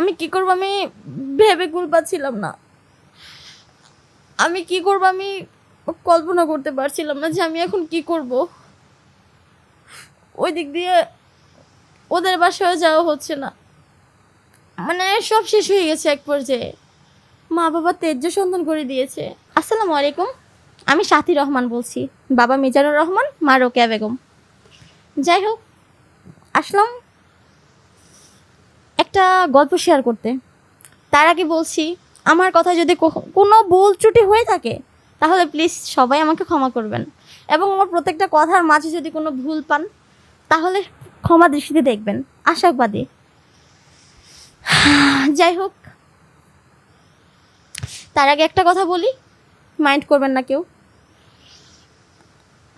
আমি কি করব? আমি ভেবে কুল পাচ্ছিলাম না। আমি কি করব? আমি কল্পনা করতে পারছিলাম না যে আমি এখন কি করব। ওই দিক দিয়ে ওদের বাসায় যাওয়া হচ্ছে না। মানে সব শেষ হয়ে গেছে এক পর্যায়ে। মা বাবা তেজ্য সন্ধান করে দিয়েছে। আসসালামু আলাইকুম। আমি সাথী রহমান বলছি। বাবা মিজানুর রহমান, মা রোকেয়া বেগম। যাই হোক, আসলাম। একটা গল্প শেয়ার করতে। তার আগে বলছি, আমার কথা যদি কোনো ভুল ত্রুটি হয়ে থাকে, তাহলে প্লিজ সবাই আমাকে ক্ষমা করবেন। এবং আমার প্রত্যেকটা কথার মাঝে যদি কোনো ভুল পান, তাহলে ক্ষমা দৃষ্টিতে দেখবেন। আশাবাদী। যাই হোক, তার আগে একটা কথা বলি মাইন্ড করবেন না কেউ।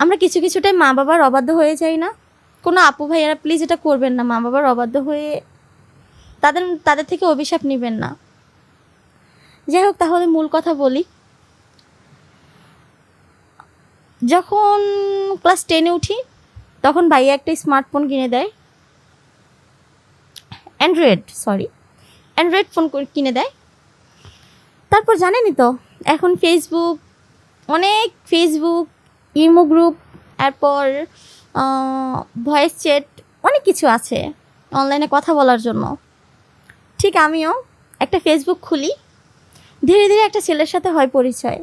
আমরা কিছু কিছুটাই মা বাবার অবাধ্য হয়ে যাই না। কোনো আপু ভাইয়ারা প্লিজ এটা করবেন না মা বাবার অবাধ্য হয়ে তাদের তাদের থেকে অভিশাপ নেবেন না। যাই হোক, তাহলে মূল কথা বলি। যখন ক্লাস টেনে উঠি, তখন ভাইয়া একটা স্মার্টফোন কিনে দেয়। অ্যান্ড্রয়েড সরি অ্যান্ড্রয়েড ফোন কিনে দেয়। তারপর জানেনই তো, এখন ফেসবুক অনেক ফেসবুক ইমো গ্রুপ এরপর ভয়েস চ্যাট অনেক কিছু আছে অনলাইনে কথা বলার জন্য। ঠিক আমিও একটা ফেসবুক খুলি। ধীরে ধীরে একটা ছেলের সাথে হয় পরিচয়।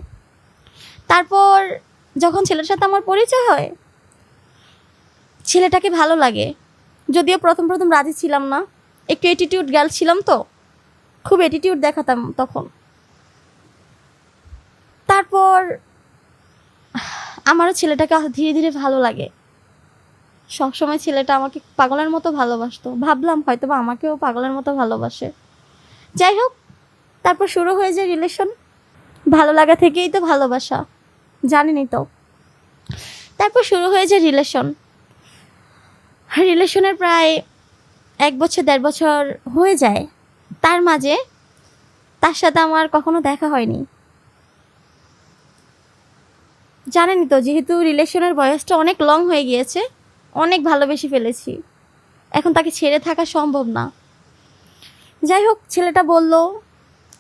তারপর যখন ছেলের সাথে আমার পরিচয় হয়, ছেলেটাকে ভালো লাগে। যদিও প্রথম প্রথম রাজি ছিলাম না। একটু অ্যাটিটিউড গার্ল ছিলাম তো। খুব অ্যাটিটিউড দেখাতাম তখন। তারপর আমারও ছেলেটাকে ধীরে ধীরে ভালো লাগে। সবসময় ছেলেটা আমাকে পাগলের মতো ভালোবাসতো। ভাবলাম হয়তো বা আমাকেও পাগলের মতো ভালোবাসে। যাই হোক, তারপর শুরু হয়ে যায় রিলেশন ভালো লাগা থেকেই তো ভালোবাসা। জানেনই তো। তারপর শুরু হয়ে যায় রিলেশন রিলেশনের প্রায় এক বছর, দেড় বছর হয়ে যায়। তার মাঝে তার সাথে আমার কখনো দেখা হয়নি। জানেনই তো, যেহেতু রিলেশনের বয়সটা অনেক লং হয়ে গিয়েছে অনেক ভালোবেসে ফেলেছি। এখন তাকে ছেড়ে থাকা সম্ভব না। যাই হোক, ছেলেটা বলল,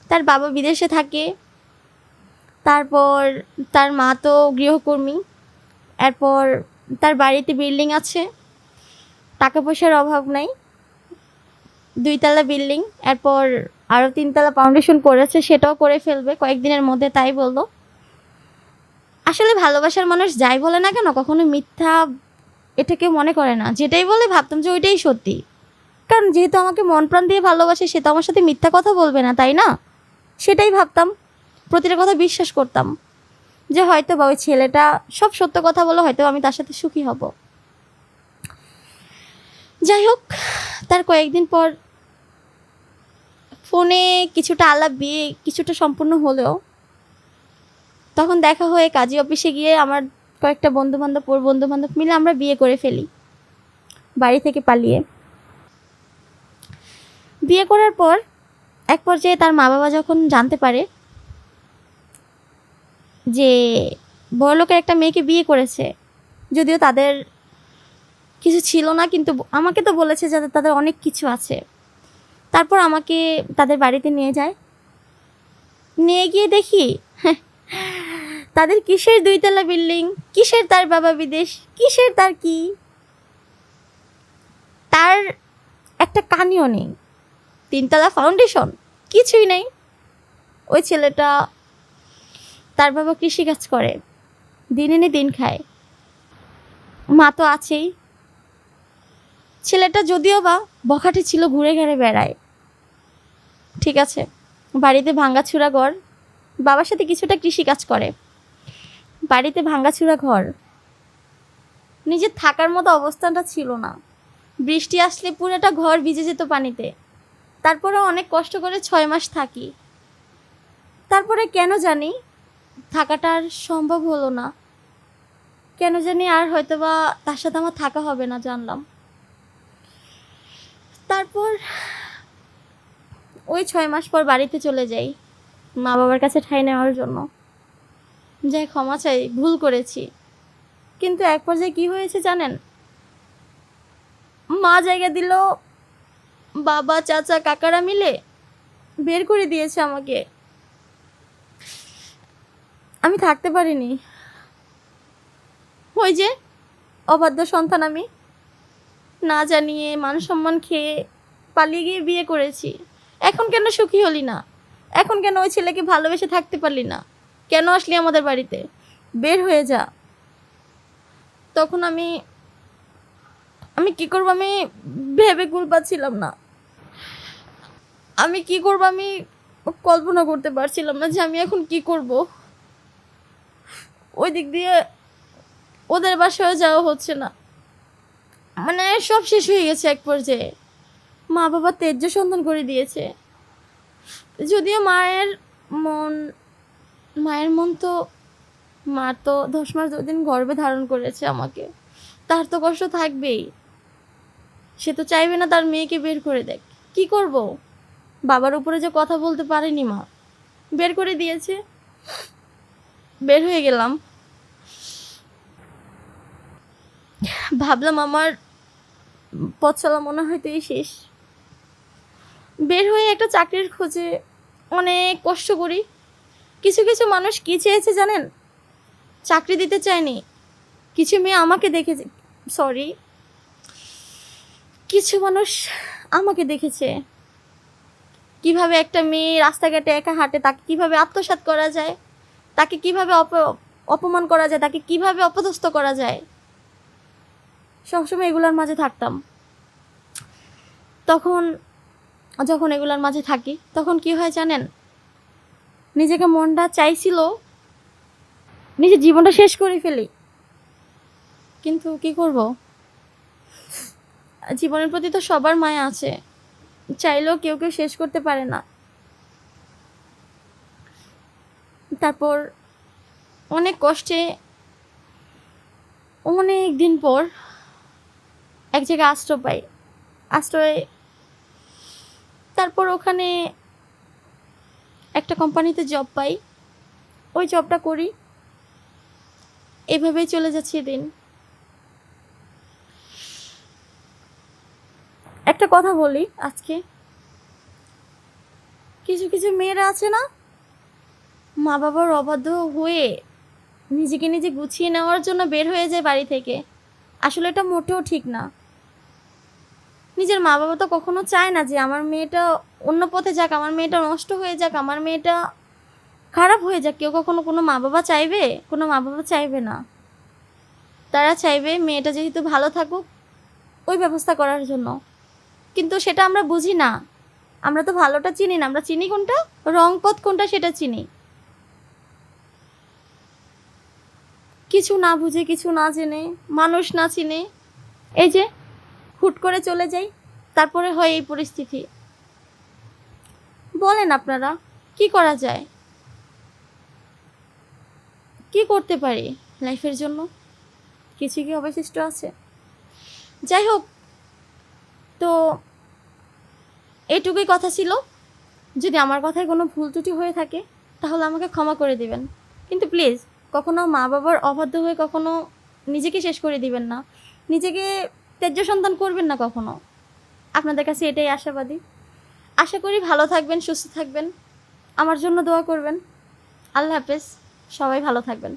তার বাবা বিদেশে থাকে, তারপর তার মা তো গৃহকর্মী, এরপর তার বাড়িতে বিল্ডিং আছে টাকা পয়সার অভাব নাই, দুইতলা বিল্ডিং, এরপর আরও তিনতলা ফাউন্ডেশন করেছে, সেটাও করে ফেলবে, কয়েকদিনের মধ্যে তাই বলল। আসলে ভালোবাসার মানুষ যাই বলে না কেন, কখনো মিথ্যা এটা কেউ মনে করে না। যেটাই বলে ভাবতাম যে ওইটাই সত্যি। কারণ যেহেতু আমাকে মন প্রাণ দিয়ে ভালোবাসে, সে তো আমার সাথে মিথ্যা কথা বলবে না, তাই না? সেটাই ভাবতাম। প্রতিটা কথা বিশ্বাস করতাম। যে হয়তো বা ওই ছেলেটা সব সত্য কথা বলে হয়তো আমি তার সাথে সুখী হব। যাই হোক, তার কয়েকদিন পর ফোনে কিছুটা আলাপ বিয়ে কিছুটা সম্পূর্ণ হলেও তখন দেখা হয়ে কাজী অফিসে গিয়ে আমার কয়েকটা বন্ধু বান্ধব ওর বন্ধু বান্ধব মিলে আমরা বিয়ে করে ফেলি। বাড়ি থেকে পালিয়ে। বিয়ে করার পর এক পর্যায়ে তার মা বাবা যখন জানতে পারে যে বড়লোকের একটা মেয়েকে বিয়ে করেছে, যদিও তাদের কিছু ছিল না, কিন্তু আমাকে তো বলেছে যে তাদের অনেক কিছু আছে। তারপর আমাকে তাদের বাড়িতে নিয়ে যায়। নিয়ে গিয়ে দেখি তাদের কিসের দুইতলা বিল্ডিং? কিসের তার বাবা বিদেশ? কিসের তার কি? তার একটা কানিও নেই। তিনতলা ফাউন্ডেশন কিছুই নেই। ওই ছেলেটা তার বাবা কৃষিকাজ করে। দিন এনে দিন খায়। মা তো আছেই। ছেলেটা যদিও বা বখাটে ছিল, ঘুরে ঘেরে বেড়ায়। ঠিক আছে, বাড়িতে ভাঙ্গাচুরা ঘর। বাবার সাথে কিছুটা কৃষিকাজ করে। বাড়িতে ভাঙ্গাচুরা ঘর। নিজের থাকার মতো অবস্থানটা ছিল না। বৃষ্টি আসলে পুরোটা ঘর ভিজে যেত পানিতে। তারপরে অনেক কষ্ট করে ছয় মাস থাকি। তারপরে কেন জানি থাকাটা আর সম্ভব হলো না। কেন জানি আর হয়তো বা তার সাথে আমার থাকা হবে না জানলাম। তারপর ওই ছয় মাস পর বাড়িতে চলে যাই মা বাবার কাছে ঠাই নেওয়ার জন্য। যাই ক্ষমা চাই, ভুল করেছি। কিন্তু এক পর্যায়ে কি হয়েছে জানেন? মা জায়গা দিল, বাবা, চাচা, কাকারা মিলে বের করে দিয়েছে আমাকে। আমি থাকতে পারিনি। ওই যে, অবাধ্য সন্তান আমি। না জানিয়ে মান সম্মান খেয়ে পালিয়ে গিয়ে বিয়ে করেছি। এখন কেন সুখী হলি না? এখন কেন ওই ছেলেকে ভালোবেসে থাকতে পারলি না? কেন আসলি আমাদের বাড়িতে? বের হয়ে যা। তখন আমি আমি কি করব আমি ভেবে কুল পাচ্ছিলাম না। আমি কি করব আমি কল্পনা করতে পারছিলাম না যে আমি এখন কি করব। ওই দিক দিয়ে ওদের বাসায় যাওয়া হচ্ছে না। মানে সব শেষ হয়ে গেছে এক পর্যায়ে। মা বাবা তেজ্য সন্ধান করে দিয়েছে। যদিও মায়ের মন মায়ের মন তো, মা তো দশ মাস দুদিন গর্বে ধারণ করেছে আমাকে। তার তো কষ্ট থাকবেই। সে তো চাইবে না তার মেয়েকে বের করে দেখ কি করব? বাবার উপরে যে কথা বলতে পারেনি মা। বের করে দিয়েছে। বের হয়ে গেলাম। ভাবলাম আমার পথ চলা মনে হয়তো এই শেষ। বের হয়ে একটা চাকরির খোঁজে অনেক কষ্ট করি। কিছু কিছু মানুষ কি চেয়েছে জানেন? চাকরি দিতে চায়নি। কিছু মেয়ে আমাকে দেখেছে। সরি কিছু মানুষ আমাকে দেখেছে। কীভাবে একটা মেয়ে রাস্তাঘাটে একা হাঁটে, তাকে কীভাবে আত্মসাৎ করা যায়, তাকে কীভাবে অপ, অপমান করা যায়, তাকে কীভাবে অপদস্থ করা যায়। সবসময় এগুলোর মাঝে থাকতাম। তখন, যখন এগুলোর মাঝে থাকি, তখন কি হয় জানেন? নিজেকে মনটা চাইছিল, নিজের জীবনটা শেষ করে ফেলি। কিন্তু কি করব? জীবনের প্রতি তো সবার মায়া আছে। চাইলেও কেউ কেউ শেষ করতে পারে না। তারপর অনেক কষ্টে, অনেক দিন পর এক জায়গায় আশ্রয় পাই। আশ্রয় তারপর ওখানে একটা কোম্পানিতে জব পাই, ওই জবটা করি। এভাবেই চলে যাচ্ছে দিন। একটা কথা বলি আজকে। কিছু কিছু মেয়েরা আছে না মা বাবার অবাধ্য হয়ে নিজেকে নিজে গুছিয়ে নেওয়ার জন্য বের হয়ে যায় বাড়ি থেকে। আসলে এটা মোটেও ঠিক না। নিজের মা বাবা তো কখনো চায় না যে আমার মেয়েটা অন্য পথে যাক, আমার মেয়েটা নষ্ট হয়ে যাক, আমার মেয়েটা খারাপ হয়ে যাক, কেউ কখনো কোনো মা বাবা চাইবে? কোনো মা বাবা চাইবে না। তারা চাইবে মেয়েটা যেহেতু ভালো থাকুক, ওই ব্যবস্থা করার জন্য। কিন্তু সেটা আমরা বুঝি না। আমরা তো ভালোটা চিনি না। আমরা চিনি কোনটা? রং পথ কোনটা সেটা চিনি। কিছু না বুঝে, কিছু না জেনে, মানুষ না চিনে, এই যে হুট করে চলে যাই, তারপরে হয় এই পরিস্থিতি। বলেন আপনারা, কি করা যায়? কি করতে পারি লাইফের জন্য? কিছু কি অবশিষ্ট আছে? যাই হোক, তো এটুকুই কথা ছিল। যদি আমার কথায় কোনো ভুল ত্রুটি হয়ে থাকে, তাহলে আমাকে ক্ষমা করে দিবেন। কিন্তু প্লিজ, কখনো মা বাবার অবাধ্য হয়ে কখনো নিজেকে শেষ করে দিবেন না। নিজেকে ত্যায্য সন্তান করবেন না কখনো। আপনাদের কাছে এটাই আশাবাদী। আশা করি ভালো থাকবেন, সুস্থ থাকবেন। আমার জন্য দোয়া করবেন। আল্লাহ হাফেজ। সবাই ভালো থাকবেন।